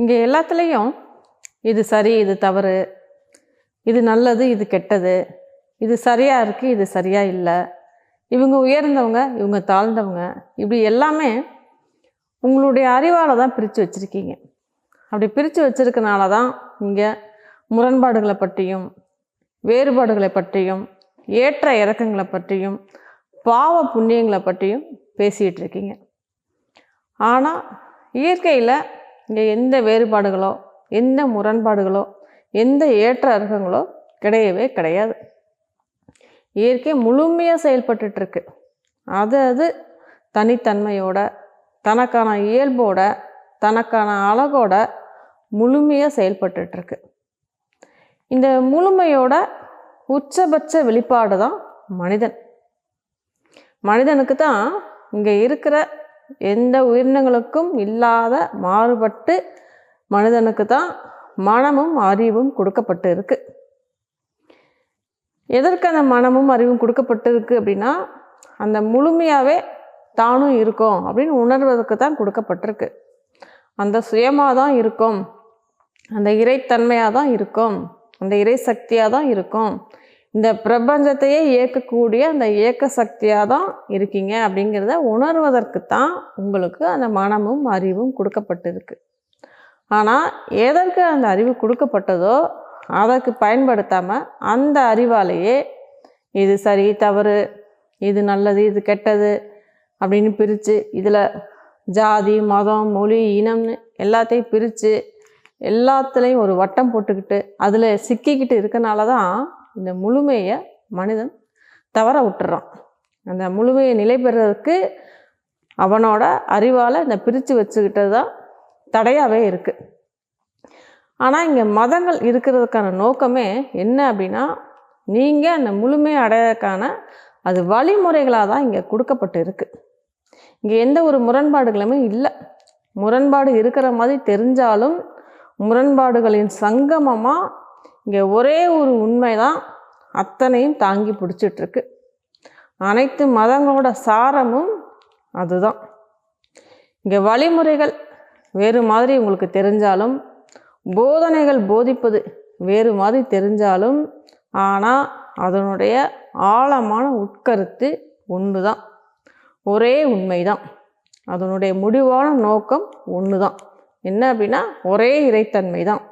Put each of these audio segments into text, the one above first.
இங்கே எல்லாத்துலேயும் இது சரி இது தவறு இது நல்லது இது கெட்டது இது சரியாக இருக்குது இது சரியாக இல்லை. இவங்க உயர்ந்தவங்க இவங்க தாழ்ந்தவங்க இப்படி எல்லாமே உங்களுடைய அறிவால் தான் பிரித்து வச்சுருக்கீங்க. அப்படி பிரித்து வச்சிருக்கனால தான் இங்கே முரண்பாடுகளை பற்றியும் வேறுபாடுகளை பற்றியும் ஏற்ற இறக்கங்களை பற்றியும் பாவ புண்ணியங்களை பற்றியும் பேசிகிட்டு இருக்கீங்க. ஆனால் இயற்கையில் இங்கே எந்த வேறுபாடுகளோ எந்த முரண்பாடுகளோ எந்த ஏற்ற அருகங்களோ கிடையவே கிடையாது. இயற்கை முழுமையாக செயல்பட்டுருக்கு அது அது தனித்தன்மையோட தனக்கான இயல்போட தனக்கான அழகோட முழுமையாக செயல்பட்டுருக்கு இந்த முழுமையோட உச்சபட்ச வெளிப்பாடு தான் மனிதன். மனிதனுக்கு தான் இங்கே இருக்கிற எந்த உயிரினங்களுக்கும் இல்லாத மாறுபட்டு மனிதனுக்கு தான் மனமும் அறிவும் கொடுக்கப்பட்டு இருக்கு எதற்கு அந்த மனமும் அறிவும் கொடுக்கப்பட்டிருக்கு அப்படின்னா அந்த முழுமையாகவே தானும் இருக்கும் அப்படின்னு உணர்வதற்கு தான் கொடுக்கப்பட்டிருக்கு. அந்த சுயமாக தான் இருக்கும். அந்த இறைத்தன்மையாக தான் இருக்கும். அந்த இறை சக்தியாக தான் இருக்கும். இந்த பிரபஞ்சத்தையே இயக்கக்கூடிய அந்த இயக்க சக்தியாக தான் இருக்கீங்க அப்படிங்கிறத உணர்வதற்கு தான் உங்களுக்கு அந்த மனமும் அறிவும் கொடுக்கப்பட்டிருக்கு. ஆனால் எதற்கு அந்த அறிவு கொடுக்கப்பட்டதோ அதற்கு பயன்படுத்தாமல் அந்த அறிவாலேயே இது சரி தவறு இது நல்லது இது கெட்டது அப்படின்னு பிரித்து இதில் ஜாதி மதம் மொழி இனம்னு எல்லாத்தையும் பிரித்து எல்லாத்துலேயும் ஒரு வட்டம் போட்டுக்கிட்டு அதில் சிக்கிக்கிட்டு இருக்கனால தான் இந்த முழுமையை மனிதன் தவற விட்டுறான். அந்த முழுமையை நிலை பெறுறதுக்கு அவனோட அறிவால் இந்த பிரித்து வச்சுக்கிட்டது தான் தடையாகவே இருக்குது ஆனால் இங்கே மதங்கள் இருக்கிறதுக்கான நோக்கமே என்ன அப்படின்னா நீங்கள் அந்த முழுமையை அடையறதுக்கான அது வழிமுறைகளாக தான் இங்கே கொடுக்கப்பட்டு இருக்குது இங்கே எந்த ஒரு முரண்பாடுகளுமே இல்லை. முரண்பாடு இருக்கிற மாதிரி தெரிஞ்சாலும் முரண்பாடுகளின் சங்கமமாக இங்கே ஒரே ஒரு உண்மை தான் அத்தனையும் தாங்கி பிடிச்சிட்ருக்கு. அனைத்து மதங்களோட சாரமும் அதுதான். இங்கே வழிமுறைகள் வேறு மாதிரி உங்களுக்கு தெரிஞ்சாலும் போதனைகள் போதிப்பது வேறு மாதிரி தெரிஞ்சாலும் ஆனால் அதனுடைய ஆழமான உட்கருத்து ஒன்று தான் ஒரே உண்மை தான் அதனுடைய முடிவான நோக்கம் ஒன்று தான் என்ன அப்படின்னா ஒரே இறைத்தன்மை தான்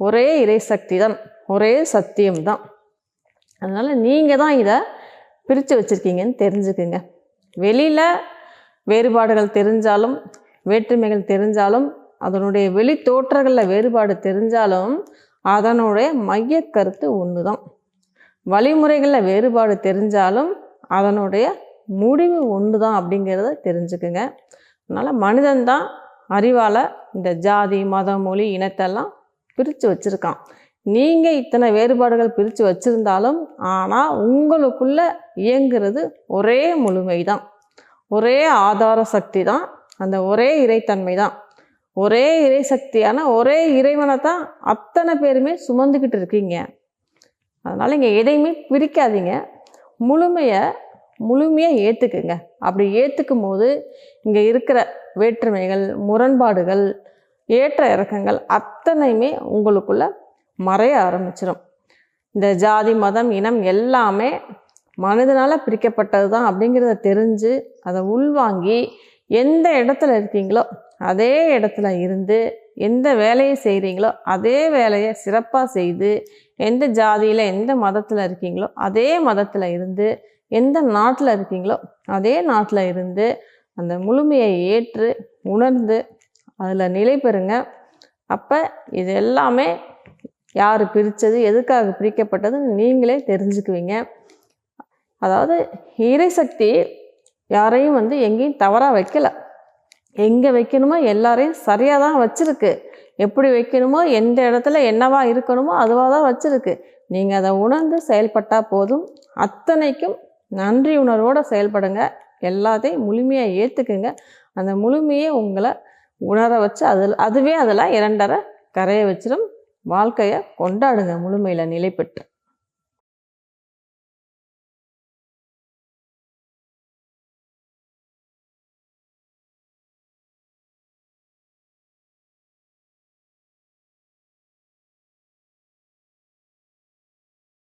ஒரே இறை சக்தி தான். ஒரே சத்தியம் தான். அதனால் நீங்கள் தான் இதை பிரித்து வச்சுருக்கீங்கன்னு தெரிஞ்சுக்குங்க. வெளியில் வேறுபாடுகள் தெரிஞ்சாலும் வேற்றுமைகள் தெரிஞ்சாலும் அதனுடைய வெளி தோற்றங்களில் வேறுபாடு தெரிஞ்சாலும் அதனுடைய மைய கருத்து ஒன்று தான். வழிமுறைகளில் வேறுபாடு தெரிஞ்சாலும் அதனுடைய முடிவு ஒன்று தான் அப்படிங்கிறத தெரிஞ்சுக்குங்க. அதனால் மனிதன் தான் அறிவால் இந்த ஜாதி மதம் மொழி இனத்தெல்லாம் பிரித்து வச்சுருக்கான். நீங்கள் இத்தனை வேறுபாடுகள் பிரித்து வச்சுருந்தாலும் ஆனால் உங்களுக்குள்ளே இயங்குறது ஒரே முழுமை தான் ஒரே ஆதார சக்தி தான் அந்த ஒரே இறைத்தன்மை தான் ஒரே இறை சக்தியான ஒரே இறைவனை தான் அத்தனை பேருமே சுமந்துக்கிட்டு இருக்கீங்க. அதனால் இங்கே எதையுமே பிரிக்காதீங்க. முழுமையை முழுமையாக ஏற்றுக்குங்க அப்படி ஏற்றுக்கும் போது இங்கே இருக்கிற வேற்றுமைகள் முரண்பாடுகள் ஏற்ற இறக்கங்கள் அத்தனையுமே உங்களுக்குள்ள மறைய ஆரம்பிச்சிடும் இந்த ஜாதி மதம் இனம் எல்லாமே மனிதனால் பிரிக்கப்பட்டது தான் அப்படிங்கிறத தெரிஞ்சு அதை உள்வாங்கி எந்த இடத்துல இருக்கீங்களோ அதே இடத்துல இருந்து எந்த வேலையை செய்கிறீங்களோ அதே வேலையை சிறப்பாக செய்து எந்த ஜாதியில் எந்த மதத்தில் இருக்கீங்களோ அதே மதத்தில் இருந்து எந்த நாட்டில் இருக்கீங்களோ அதே நாட்டில் இருந்து அந்த முழுமையை ஏற்று உணர்ந்து அதில் நிலை பெறுங்க. அப்போ இது எல்லாமே யார் பிரித்தது எதுக்காக பிரிக்கப்பட்டதுன்னு நீங்களே தெரிஞ்சுக்குவீங்க. அதாவது இறைசக்தி யாரையும் வந்து எங்கேயும் தவறாக வைக்கல. எங்கே வைக்கணுமோ எல்லாரையும் சரியாக தான் வச்சுருக்கு. எப்படி வைக்கணுமோ எந்த இடத்துல என்னவா இருக்கணுமோ அதுவாக தான் வச்சுருக்கு. நீங்கள் அதை உணர்ந்து செயல்பட்டால் போதும். அத்தனைக்கும் நன்றி உணர்வோடு செயல்படுங்க. எல்லாத்தையும் முழுமையாக ஏற்றுக்குங்க அந்த முழுமையே உங்களை உணர வச்சு அதில் அதுவே அதில் இரண்டரை கரையை வச்சிடும் வாழ்க்கையை கொண்டாடுங்க. முழுமையில் நிலை பெற்று